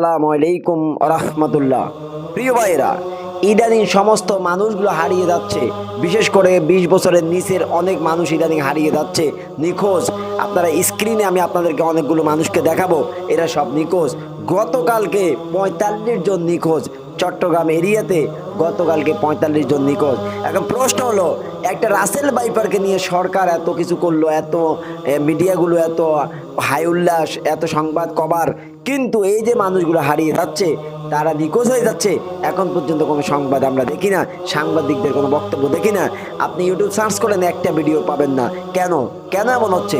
আসসালামু রহমতুল্লাহ। প্রিয় ভাইরা ইদানিং সমস্ত মানুষগুলো হারিয়ে যাচ্ছে। বিশেষ করে বিশ বছরের নিচের অনেক মানুষ ইদানিং হারিয়ে যাচ্ছে। নিখোঁজ। আপনারা স্ক্রিনে আমি আপনাদেরকে অনেকগুলো মানুষকে দেখাবো। এরা সব নিখোঁজ। গতকালকে পঁয়তাল্লিশ জন নিখোঁজ। চট্টগ্রাম এরিয়াতে গতকালকে পঁয়তাল্লিশ জন নিখোঁজ। এখন প্রশ্ন হলো, একটা রাসেল বাইপারকে নিয়ে সরকার এত কিছু করল, এত মিডিয়াগুলো এত হাই উল্লাস, এত সংবাদ কভার কিন্তু এই যে মানুষগুলো হারিয়ে যাচ্ছে, তারা নিখোঁজ হয়ে যাচ্ছে। এখন পর্যন্ত কোনো সংবাদ আমরা দেখি না, সাংবাদিকদের কোনো বক্তব্য দেখি না। আপনি ইউটিউব সার্চ করেন, একটা ভিডিও পাবেন না। কেন? কেন এমন হচ্ছে?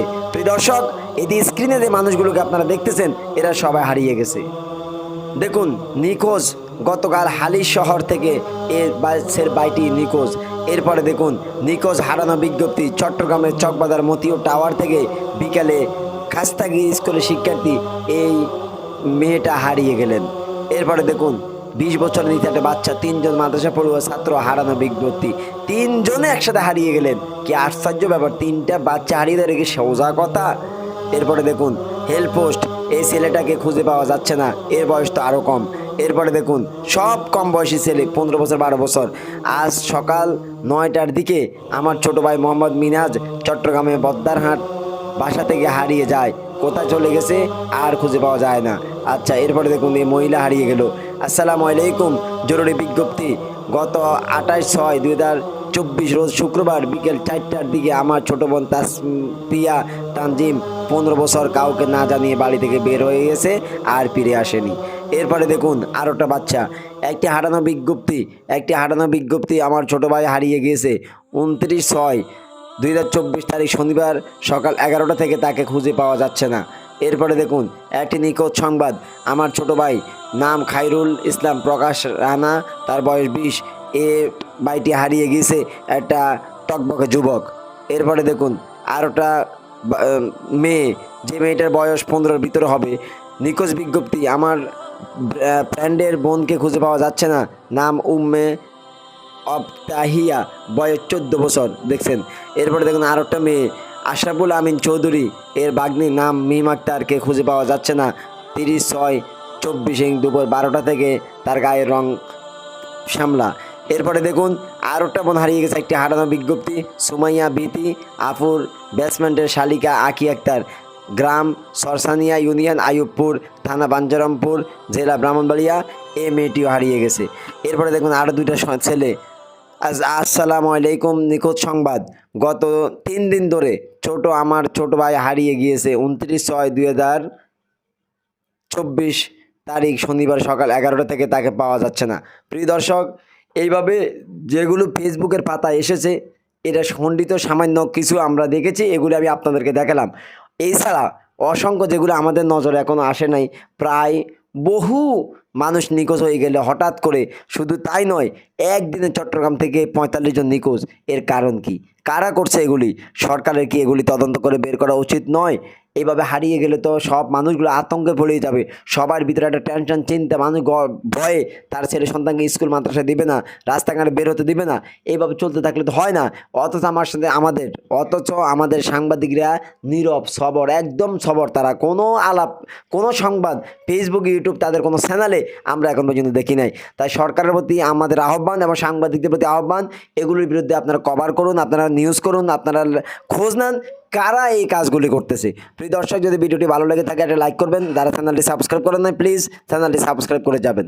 দর্শক, এই স্ক্রিনে যে মানুষগুলোকে আপনারা দেখতেছেন, এরা সবাই হারিয়ে গেছে। দেখুন, নিখোঁজ গতকাল হালিশ শহর থেকে এর বাসের বাইটি নিখোঁজ। এরপরে দেখুন, নিখোঁজ হারানো বিজ্ঞপ্তি চট্টগ্রামের চকবাজার মতিও টাওয়ার থেকে বিকালে খাস্তাগি স্কুলের শিক্ষার্থী এই মেয়েটা হারিয়ে গেলেন। এরপরে দেখুন, বিশ বছর নিচে একটা বাচ্চা, তিনজন মাদ্রাসা পড়ুয়া, ছাত্র, হারানো বিজ্ঞপ্তি। তিনজনে একসাথে হারিয়ে গেলেন। কি আশ্চর্য ব্যাপার, তিনটা বাচ্চা হারিয়ে দেয় কি সোজা কথা। এরপরে দেখুন হেল্প পোস্ট এই ছেলেটাকে খুঁজে পাওয়া যাচ্ছে না, এর বয়স তো আরও কম। এরপরে দেখুন, সব কম বয়সী ছেলে, পনেরো বছর, বারো বছর। আজ সকাল নয়টার দিকে আমার ছোট ভাই মোহাম্মদ মিনাজ চট্টগ্রামে বদ্দারহাট বাসা থেকে হারিয়ে যায়। কোথায় চলে গেছে আর খুঁজে পাওয়া যায় না। আচ্ছা এরপরে দেখুন, এই মহিলা হারিয়ে গেল। আসসালামু আলাইকুম, জরুরি বিজ্ঞপ্তি। গত আঠাশ ছয় দুই হাজার চব্বিশ রোজ শুক্রবার বিকেল চারটার দিকে আমার ছোট বোন তাসপিয়া তানজিম পনেরো বছর কাউকে না জানিয়ে বাড়ি থেকে বের হয়ে গেছে আর ফিরে আসেনি। এরপরে দেখুন আরোটা বাচ্চা। একটি হারানো বিজ্ঞপ্তি, একটি হারানো বিজ্ঞপ্তি আমার ছোট ভাই হারিয়ে গিয়েছে উনত্রিশ ছয় দুই হাজার চব্বিশ তারিখ শনিবার সকাল এগারোটা থেকে তাকে খুঁজে পাওয়া যাচ্ছে না। এরপরে দেখুন, একটি নিখোঁজ সংবাদ। আমার ছোট ভাই, নাম খাইরুল ইসলাম প্রকাশ রানা, তার বয়স বিশ। এ ভাইটি হারিয়ে গিয়েছে একটা টকবকে যুবক। এরপরে দেখুন, আরোটা মেয়ে, যে মেয়েটার বয়স পনেরোর ভিতরে হবে। নিখোঁজ বিজ্ঞপ্তি, আমার ফ্রেন্ডের বোনকে খুঁজে পাওয়া যাচ্ছে না। নাম উম্মে অবতাহিয়া বয়স চোদ্দ বছর, দেখছেন? এরপরে দেখুন আর একটা মেয়ে, আশরাফুল আমিন চৌধুরী। এর বাগ্নির নাম মিম আক্তারকে খুঁজে পাওয়া যাচ্ছে না। তিরিশ ছয়, চব্বিশ ইং দুপুর বারোটা থেকে তার গায়ের রং শ্যামলা। এরপরে দেখুন আর একটা বোন হারিয়ে গেছে একটি হারানো বিজ্ঞপ্তি, সুমাইয়া বিতি আফুর ব্যাটসম্যানের শালিকা আকি আক্তার। গ্রাম সরসানিয়া ইউনিয়ন, আইয়ুবপুর থানা, বাঞ্জারামপুর, জেলা ব্রাহ্মণবাড়িয়া, এ মেয়েটিও হারিয়ে গেছে। এরপরে দেখুন আরও দুইটা ছেলে আজ আসসালামু আলাইকুম, নিখোঁজ সংবাদ। গত তিন দিন ধরে ছোট আমার ছোট ভাই হারিয়ে গিয়েছে উনত্রিশ ছয় দুই হাজার চব্বিশ তারিখ শনিবার সকাল এগারোটা থেকে তাকে পাওয়া যাচ্ছে না। প্রিয় দর্শক, এইভাবে যেগুলো ফেসবুকের পাতা এসেছে, এটা খণ্ডিত সামান্য কিছু আমরা দেখেছি, এগুলো আমি আপনাদেরকে দেখালাম। এছাড়া অসংখ্য যেগুলো আমাদের নজরে এখনও আসে নাই, প্রায় বহু মানুষ নিখোঁজ হয়ে গেলে হঠাৎ করে। শুধু তাই নয়, একদিনে চট্টগ্রাম থেকে পঁয়তাল্লিশ জন নিখোঁজ। এর কারণ কি? কারা করছে এগুলি? সরকারের কি এগুলি তদন্ত করে বের করা উচিত নয়? এইভাবে হারিয়ে গেলে তো সব মানুষগুলো আতঙ্কে পড়ে যাবে। সবার ভিতরে একটা টেনশন চিন্তা, মানুষ ভয়ে তার ছেলে সন্তানকে স্কুল মাদ্রাসায় দিবে না, রাস্তাঘাটে বের হতে দিবে না, এইভাবে চলতে থাকলে তো হয় না। অথচ আমার সাথে আমাদের, অথচ আমাদের সাংবাদিকরা নীরব, সবর, একদম সবর। তারা কোনো আলাপ, কোনো সংবাদ ফেসবুক ইউটিউব তাদের কোনো চ্যানেলে আমরা এখন পর্যন্ত দেখি নাই। তাই সরকারের প্রতি আমাদের আহ্বান এবং সাংবাদিকদের প্রতি আহ্বান, এগুলোর বিরুদ্ধে আপনারা কভার করুন, আপনারা নিউজ করুন, আপনারা খোঁজ নেন কারা এই কাজগুলি করতেছে? প্রিয় দর্শক, যদি ভিডিওটি ভালো লাগে থাকে, একটা লাইক করবেন। যারা চ্যানেলটি সাবস্ক্রাইব করেন নাই প্লিজ চ্যানেলটি সাবস্ক্রাইব করে যাবেন।